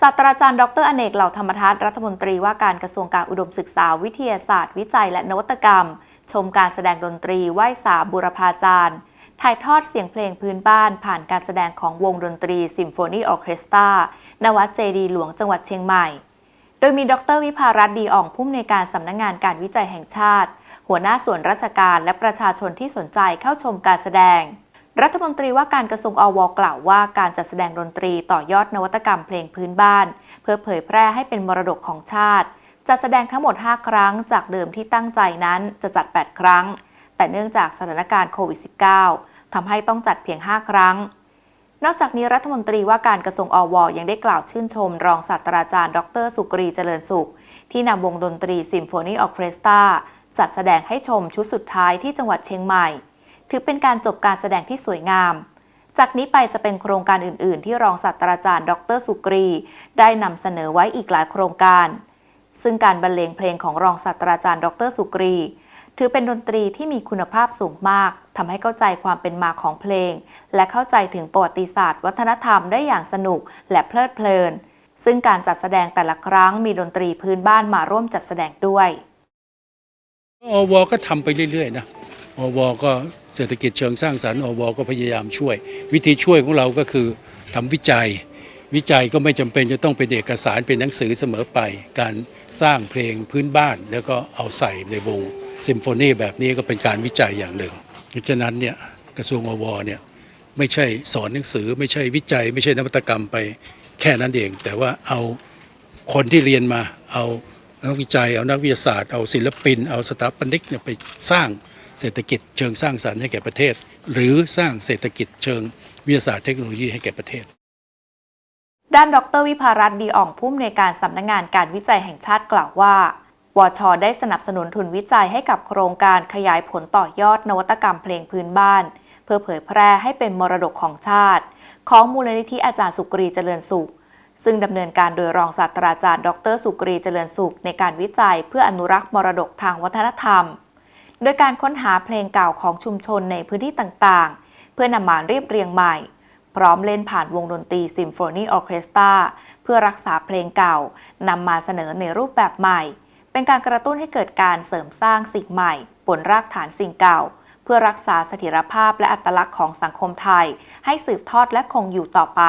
ศาสตราจารย์ดรอเนกเหล่าธรรมทัศน์รัฐมนตรีว่าการกระทรวงการอุดมศึกษาวิทยาศาสตร์ วิจัยและนวัตกรรม ชมการแสดงดนตรีไหว้สาบุรพาจารย์ถ่ายทอดเสียงเพลงพื้นบ้านผ่านการแสดงของวงดนตรีซิมโฟนีออเคสตราณวัดเจดีหลวงจังหวัดเชียงใหม่ โดยมีดรวิภารัตน์ดีอ่องผู้อำนวยการสำนักงงานการวิจัยแห่งชาติ หัวหน้าส่วนราชการและประชาชนที่สนใจเข้าชมการแสดง รัฐมนตรีว่าการกระทรวงอวกล่าวว่าการจัดแสดงดนตรีต่อยอดนวัตกรรมเพลงพื้นบ้าน เพื่อเผยแพร่ให้เป็นมรดกของชาติ จัดแสดงทั้งหมด 5 ครั้งจากเดิมที่ตั้งใจนั้นจะจัด 8 ครั้ง แต่เนื่องจากสถานการณ์โควิด -19 ทำให้ต้องจัดเพียง 5 ครั้ง นอกจากนี้รัฐมนตรีว่าการกระทรวงอวยังได้กล่าวชื่นชม รองศาสตราจารย์ ดร สุกรีเจริญสุข ที่นำวงดนตรีซิมโฟนีออเคสตราจัดแสดงให้ชมชุดสุดท้ายที่จังหวัดเชียงใหม่ ถือเป็นการจบการแสดงที่สวยงาม จากนี้ไปจะเป็นโครงการอื่น ๆ ที่รองศาสตราจารย์ ดรสุกรี ได้นำเสนอไว้อีกหลายโครงการ ซึ่งการบรรเลงเพลงของรองศาสตราจารย์ ดรสุกรี ถือเป็นดนตรีที่มีคุณภาพสูงมากทำให้เข้าใจความเป็นมาของเพลง และเข้าใจถึงประวัติศาสตร์ วัฒนธรรมได้อย่างสนุกและเพลิดเพลิน ซึ่งการจัดแสดงแต่ละครั้งมีดนตรีพื้นบ้านมาร่วมจัดแสดงด้วยอวก็ทำไปเรื่อยๆนะอวก็ เศรษฐกิจเชิงสร้างสรรค์อวก็พยายามช่วย วิธีช่วยของเราก็คือทำวิจัย วิจัยก็ไม่จำเป็นจะต้องเป็นเอกสารเป็นหนังสือเสมอไป การสร้างเพลงพื้นบ้าน แล้วก็เอาใส่ในวงซิมโฟนีแบบนี้ก็เป็นการวิจัยอย่างหนึ่งเพราะฉะนั้นเนี่ยกระทรวงอวเนี่ยไม่ใช่สอนหนังสือ ไม่ใช่วิจัย ไม่ใช่นวัตกรรมไปแค่นั้นเอง แต่ว่าเอาคนที่เรียนมาเอานักวิจัย เอานักวิทยาศาสตร์ เอาศิลปิน เอาสถาปนิกเนี่ยไปสร้าง เศรษฐกิจเชิงสร้างสรรค์ให้แก่ประเทศ หรือสร้างเศรษฐกิจเชิงวิทยาศาสตร์เทคโนโลยีให้แก่ประเทศ ด้านดรวิภารัตน์ดีอ่องผู้อำนวยการสำนักงงานการวิจัยแห่งชาติกล่าวว่าวชได้สนับสนุนทุนวิจัยให้กับโครงการขยายผลต่อยอดนวัตกรรมเพลงพื้นบ้าน เพื่อเผยแพร่ให้เป็นมรดกของชาติ ของมูลนิธิอาจารย์สุกรีเจริญสุข ซึ่งดำเนินการโดยรองศาสตราจารย์ ดรสุกรีเจริญสุข ในการวิจัยเพื่ออนุรักษ์มรดกทางวัฒนธรรม โดยการค้นหาเพลงเก่าของชุมชนในพื้นที่ต่างๆ เพื่อนำมาเรียบเรียงใหม่ พร้อมเล่นผ่านวงดนตรีซิมโฟนีออเคสตราเพื่อรักษาเพลงเก่านำมาเสนอในรูปแบบใหม่ เป็นการกระตุ้นให้เกิดการเสริมสร้างสิ่งใหม่บนรากฐานสิ่งเก่า เพื่อรักษาเสถียรภาพและอัตลักษณ์ของสังคมไทย ให้สืบทอดและคงอยู่ต่อไป